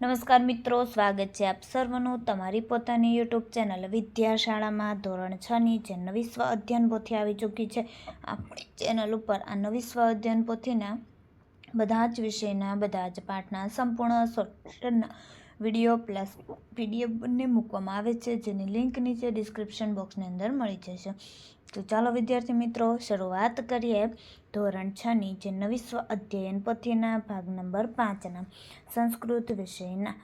નમસ્કાર મિત્રો, સ્વાગત છે આપ સર્વનું તમારી પોતાની યુટ્યુબ ચેનલ વિદ્યાશાળામાં. ધોરણ છની જે નવી સ્વ અધ્યયન પોથી આવી ચૂકી છે, આપણી ચેનલ ઉપર આ નવી સ્વ અધ્યયન પોથીના બધા જ વિષયના, બધા જ પાઠના સંપૂર્ણ સોલ્યુશનના વીડિયો પ્લસ પીડીએફ બંને મૂકવામાં આવે છે, જેની લિંક નીચે ડિસ્ક્રિપ્શન બોક્સની અંદર મળી જશે. તો ચાલો વિદ્યાર્થી મિત્રો, શરૂઆત કરીએ. ધોરણ છની જે નવી સ્વ અધ્યયન પોથીના ભાગ નંબર પાંચના સંસ્કૃત વિષયના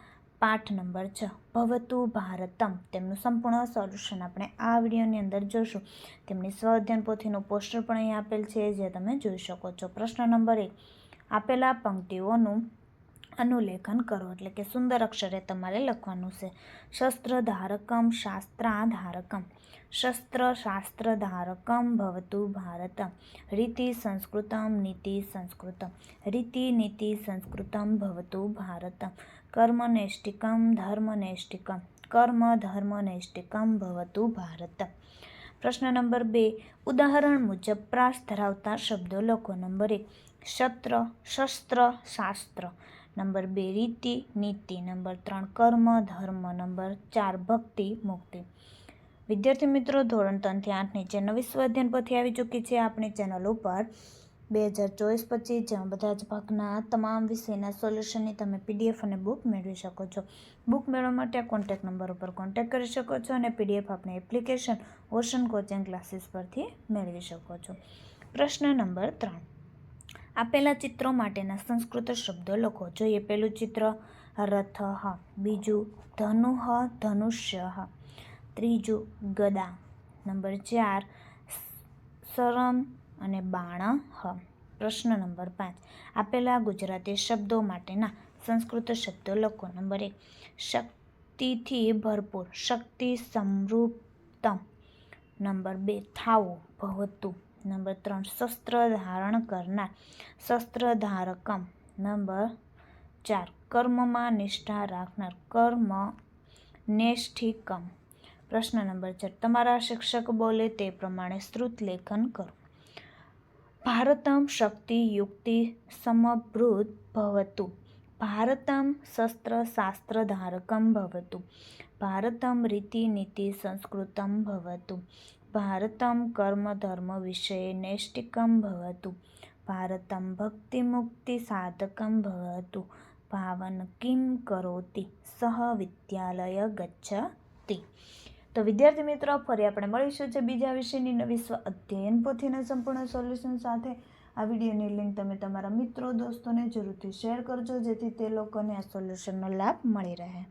પાઠ નંબર છ, ભવતુ ભારતમ. તેમનું સંપૂર્ણ સોલ્યુશન આપણે આ વિડીયોની અંદર જોશું. તેમની સ્વ અધ્યયન પોથીનું પોસ્ટર પણ અહીં આપેલ છે, જે તમે જોઈ શકો છો. પ્રશ્ન નંબર એક, આપેલા પંક્તિઓનું અનુલેખન કરો, એટલે કે સુંદર અક્ષરે તમારે લખવાનું છે. શસ્ત્ર ધારકમ શાસ્ત્રાધારકમ. શસ્ત્ર શાસ્ત્ર ધારકમ ભવતું ભારતમ. રીતિ સંસ્કૃતમ, નીતિ સંસ્કૃતમ. રીતિ, નીતિ સંસ્કૃતમ ભવતું ભારતમ. કર્મનૈષ્ટિકમ, ધર્મનૈષ્ટિકમ. કર્મ, ધર્મનૈષ્ટિકમ ભવતું ભારતમ. પ્રશ્ન નંબર બે. ઉદાહરણ મુજબ પ્રાસ ધરાવતા શબ્દો લખો. નંબર એક. શસ્ત્ર શસ્ત્ર, શાસ્ત્ર. નંબર બે, રીતિ, નીતિ. નંબર ત્રણ, કર્મ, ધર્મ. નંબર ચાર, ભક્તિ, મુક્તિ. વિદ્યાર્થી મિત્રો, ધોરણ ત્રણથી આઠ નીચે નવી સ્વાધ્યાયન પરથી આવી ચૂકી છે આપણી ચેનલ ઉપર. બે હજાર ચોવીસ પચીસ જેમાં બધા જ ભાગના તમામ વિષયના સોલ્યુશનની તમે પીડીએફ અને બુક મેળવી શકો છો. બુક મેળવવા માટે આ કોન્ટેક્ટ નંબર ઉપર કોન્ટેક્ટ કરી શકો છો અને પીડીએફ આપણે એપ્લિકેશન ઓશન કોચિંગ ક્લાસીસ પરથી મેળવી શકો છો. પ્રશ્ન નંબર ત્રણ. આપેલા ચિત્રો માટેના સંસ્કૃત શબ્દો લખો. જોઈએ પેલું ચિત્ર રથ બીજું ધનુહ ધનુષ્ય ત્રીજું ગદા. નંબર ચાર સરમ અને બાણ, હ. પ્રશ્ન નંબર પાંચ, આપેલા ગુજરાતી શબ્દો માટેના સંસ્કૃત શબ્દો લખો. નંબર એક, શક્તિથી ભરપૂર, શક્તિ સમૃપ્તમ નંબર બે, થાવું, ભવતું. નંબર ત્રણ શસ્ત્ર ધારણ કરનાર. શસ્ત્ર ધારકમ નંબર ચાર, કર્મમાં નિષ્ઠા રાખનાર. કર્મ નેષ્ઠિકમ. પ્રશ્ન નંબર ચાર, તમારા શિક્ષક બોલે તે પ્રમાણે શ્રુત લેખન કરો. ભારતમ શક્તિ યુક્તિ સમભૃત ભવતુ. ભારતમ શસ્ત્ર શાસ્ત્ર ધારકમ ભવતુ. ભારતમ રીતિ નીતિ સંસ્કૃતમ ભવતુ. ભારતમ કર્મ ધર્મ વિષયે નૈષ્ટિકમ ભવતુ ભારતમ ભક્તિ મુક્તિ સાધકમ ભવતુ ભાવન કિમ કરોતિ સહ વિદ્યાલય ગચ્છતિ તો વિદ્યાર્થી મિત્રો ફરી આપણે મળીશું છે બીજા વિષયની નવી સ્વ અધ્યયન પોથીના સંપૂર્ણ સોલ્યુશન સાથે. આ વિડીયોની લિંક તમે તમારા મિત્રો, દોસ્તોને જરૂરથી શેર કરજો, જેથી તે લોકોને આ સોલ્યુશનનો લાભ મળી રહે.